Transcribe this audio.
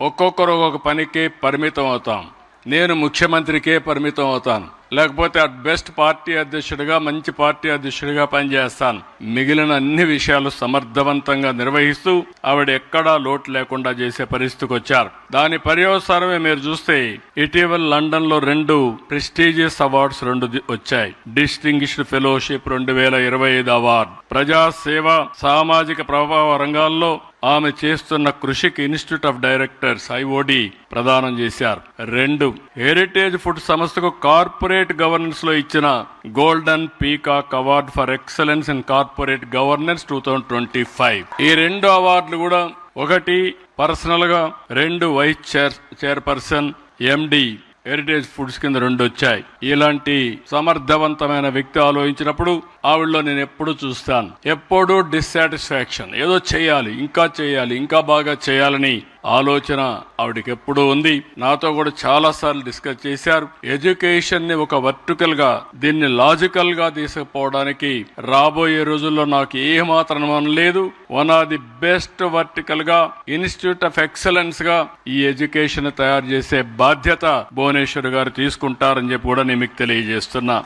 ఒక్కొక్కరు ఒక్కొక్క పనికి పరిమితం అవుతాం. నేను ముఖ్యమంత్రికే పరిమితం అవుతాను. లేకపోతే అట్ బెస్ట్ పార్టీ అధ్యక్షుడిగా మంచి పార్టీ అధ్యక్షుడిగా పనిచేస్తాను. మిగిలిన అన్ని విషయాలు సమర్థవంతంగా నిర్వహిస్తూ ఆవిడ ఎక్కడా లోటు లేకుండా చేసే పరిస్థితికి వచ్చారు. దాని పర్యవసానమే మీరు చూస్తే ఇటీవల లండన్లో రెండు ప్రెస్టీజియస్ అవార్డ్స్ రెండు వచ్చాయి. డిస్టింగ్విష్డ్ ఫెలోషిప్ రెండు వేల ఇరవై ఐదు అవార్డు. ప్రజాసేవ సామాజిక ప్రభావ రంగాల్లో ఆమె చేస్తున్న కృషికి ఇన్స్టిట్యూట్ ఆఫ్ డైరెక్టర్స్ ఐఓడి ప్రదానం చేశారు. రెండు హెరిటేజ్ ఫుడ్ సంస్థకు కార్పొరేట్ గవర్నెన్స్లో ఇచ్చిన golden peacock award for excellence in corporate governance two thousand twenty five ఈ రెండు అవార్డులు కూడా ఒకటి పర్సనల్గా రెండు vice chair chairperson MD Heritage Foods కింద రెండు వచ్చాయి. ఇలాంటి సమర్థవంతమైన వ్యక్తి ఆలోచించినప్పుడు ఆవిడలో నేను ఎప్పుడు చూస్తాను. ఎప్పుడూ డిస్సాటిస్ఫాక్షన్ ఏదో చేయాలి ఇంకా చేయాలి ఇంకా బాగా చేయాలని ఆలోచన ఆవిడకి ఎప్పుడూ ఉంది. నాతో కూడా చాలా సార్లు డిస్కస్ చేశారు. ఎడ్యుకేషన్ని ఒక వర్టికల్గా దీన్ని లాజికల్గా తీసుకుపోవడానికి రాబోయే రోజుల్లో నాకు ఏమాత్రం అనుమానం లేదు. వన్ ఆఫ్ ది బెస్ట్ వర్టికల్గా ఇన్స్టిట్యూట్ ఆఫ్ ఎక్సలెన్స్గా ఈ ఎడ్యుకేషన్ తయారు చేసే బాధ్యత భువనేశ్వర్ గారు తీసుకుంటారని చెప్పి కూడా నేను మీకు తెలియజేస్తున్నా.